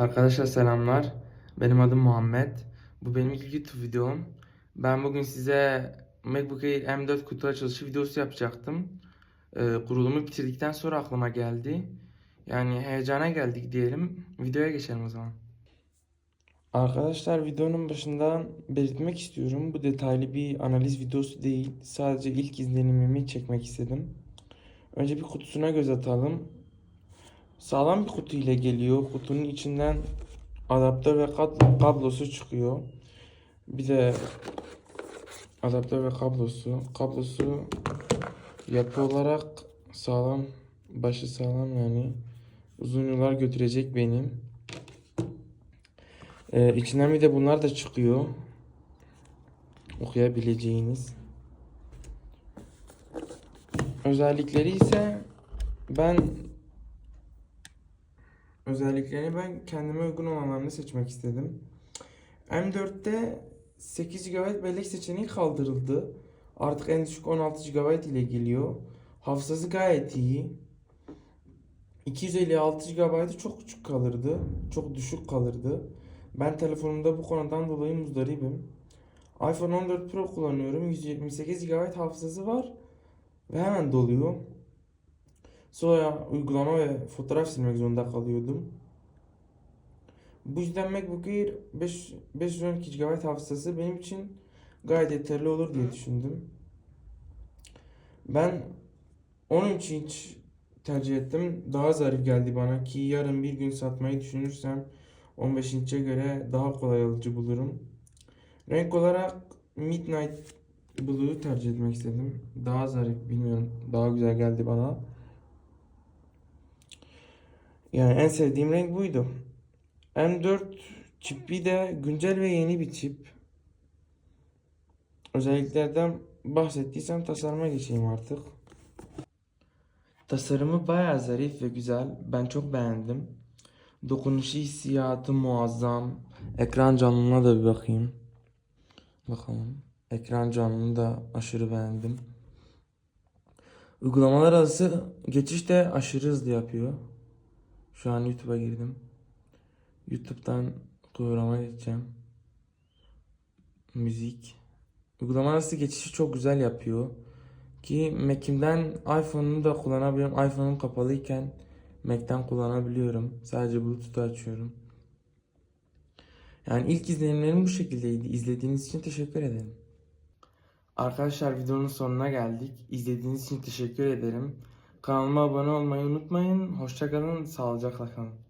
Arkadaşlar selamlar. Benim adım Muhammed. Bu benim ilk YouTube videom. Ben bugün size MacBook Air M4 kutu açılışı videosu yapacaktım. Ee, kurulumu bitirdikten sonra aklıma geldi. Yani heyecana geldik diyelim. Videoya geçelim o zaman. Arkadaşlar videonun başından belirtmek istiyorum. Bu detaylı bir analiz videosu değil. Sadece ilk izlenimimi çekmek istedim. Önce bir kutusuna göz atalım. Sağlam bir kutu ile geliyor. Kutunun içinden adaptör ve kablosu çıkıyor. Bir de adaptör ve kablosu. Kablosu yapı olarak sağlam, başı sağlam yani. Uzun yıllar götürecek benim. Ee, içinden bir de bunlar da çıkıyor. Okuyabileceğiniz. Özellikleri ise ben özelliklerini ben kendime uygun olanlarını seçmek istedim. M4'te 8 GB bellek seçeneği kaldırıldı. Artık en düşük 16 GB ile geliyor. Hafızası gayet iyi. 256 GB'ı çok küçük kalırdı. Çok düşük kalırdı. Ben telefonumda bu konudan dolayı muzdaribim. iPhone 14 Pro kullanıyorum. 128 GB hafızası var ve hemen doluyor. Sonra uygulama ve fotoğraf silmek zorunda kalıyordum. Bu yüzden MacBook Air 5, 512 GB hafızası benim için gayet yeterli olur diye düşündüm. Ben 13 inç tercih ettim. Daha zarif geldi bana ki yarın bir gün satmayı düşünürsem 15 inçe göre daha kolay alıcı bulurum. Renk olarak Midnight Blue'yu tercih etmek istedim. Daha zarif bilmiyorum. Daha güzel geldi bana. Yani en sevdiğim renk buydu. M4 çipi de güncel ve yeni bir çip. Özelliklerden bahsettiysem tasarıma geçeyim artık. Tasarımı bayağı zarif ve güzel. Ben çok beğendim. Dokunuşu hissiyatı muazzam. Ekran canlılığına da bir bakayım. Bakalım. Ekran canlılığını da aşırı beğendim. Uygulamalar arası geçiş de aşırı hızlı yapıyor. Şu an YouTube'a girdim. YouTube'dan programa geçeceğim. Müzik. Uygulama arası geçişi çok güzel yapıyor. Ki Mac'imden iPhone'u da kullanabiliyorum. iPhone'um kapalıyken Mac'ten kullanabiliyorum. Sadece Bluetooth'u açıyorum. Yani ilk izlenimlerim bu şekildeydi. İzlediğiniz için teşekkür ederim. Arkadaşlar videonun sonuna geldik. İzlediğiniz için teşekkür ederim. Kanalıma abone olmayı unutmayın. Hoşçakalın, sağlıcakla kalın.